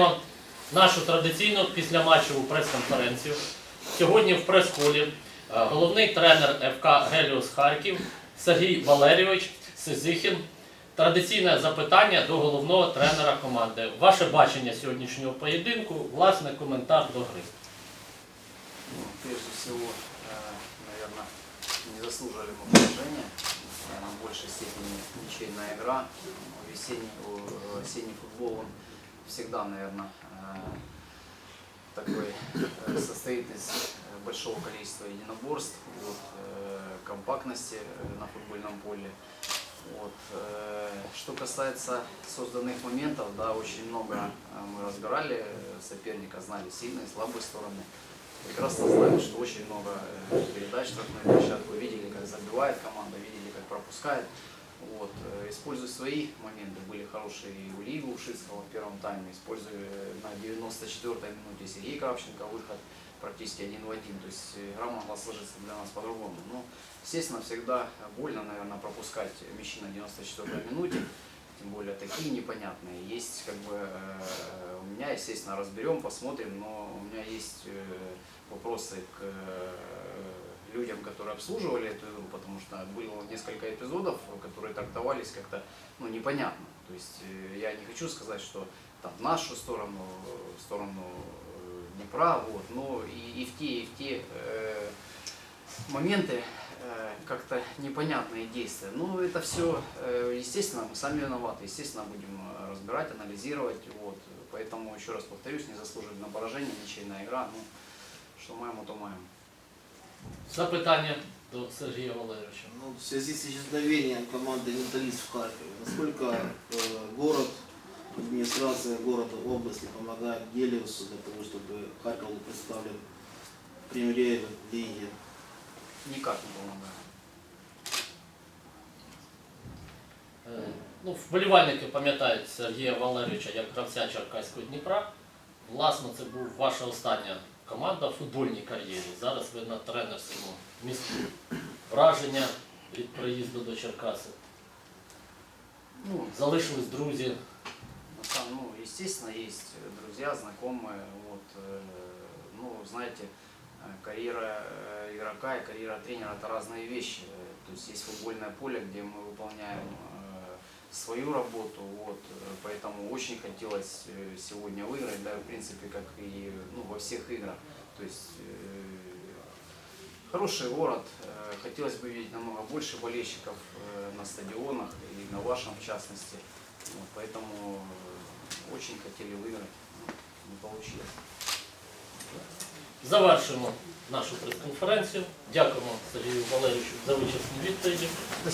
Починаємо нашу традиційну післяматчеву прес-конференцію. Сьогодні в прес-холі е, головний тренер ФК Геліус Харків Сергій Валерійович Сизихін. Традиційне запитання до головного тренера команди. Ваше бачення сьогоднішнього поєдинку, власне, коментар до гри. Ну, Прежде всего, наверное, не заслужили мы поражения. Наверное, в большей степени ничейная игра. Весенний, осенний футбол, он всегда, наверное, такой э, состоит из э, большого количества единоборств, вот, э, компактности э, на футбольном поле. Вот. э, Что касается созданных моментов, да, очень много э, мы разбирали э, соперника, знали сильные, слабые стороны. Прекрасно знали, что очень много э, передач в штрафную площадку, видели, как забивает команда, видели, как пропускает. Вот. э, Используя свои моменты, были хорошие и у Лиги Ушицкого в первом тайме, используя э, на 94-й минуте Сергей Кравченко выход практически один в один. То есть э, игра могла сложиться для нас по-другому. Но, естественно, всегда больно, наверное, пропускать мячи на 94-й минуте. Тем более такие непонятные. Есть как бы у меня, естественно, разберем, посмотрим, но у меня есть вопросы к людям, которые обслуживали эту игру, потому что было несколько эпизодов, которые трактовались как-то ну, непонятно. То есть э, я не хочу сказать, что там в нашу сторону, э, в сторону э, Днепра, вот, но и, и в те, и в те э, моменты э, как-то непонятные действия. Ну, это все, естественно, мы сами виноваты, естественно, будем э, разбирать, анализировать, вот. Поэтому, еще раз повторюсь, не заслужили на поражение, ничейная игра, ну, что маємо, то маємо. Запитання до Сергія Валерійовича. Ну, в связи с исчезновением команды «Менталист» в Харькове, насколько э, город, администрация города, области помогает Гелиусу для того, чтобы Харьков был представлен в премьере лиги? Никак не помогает. Е, Ну, вболівальники пам'ятають Сергія Валерійовича як гравця Черкаського Дніпра. Власне, це був ваша остання команда в футбольній кар'єрі. Зараз ви на тренерському місту. Враження від приїзду до Черкаси. Ну, Залишились друзі. На самом- ну, естественно, есть друзья, знакомые. Вот, э, ну, знаете, э, карьера э, игрока и карьера тренера это разные вещи. Э, То есть есть футбольное поле, где мы выполняем э, свою работу. Вот, э, поэтому очень хотелось э, сегодня выиграть, да, в принципе, как и ну, во всех играх. То есть э, хороший город. э, Хотелось бы видеть намного больше болельщиков э, на стадионах и на вашем в частности. Вот, поэтому э, очень хотели выиграть, но не получилось. Завершимо нашу прес-конференцію. Дякуємо Сергію Валерійовичу за вичерпні відповіді.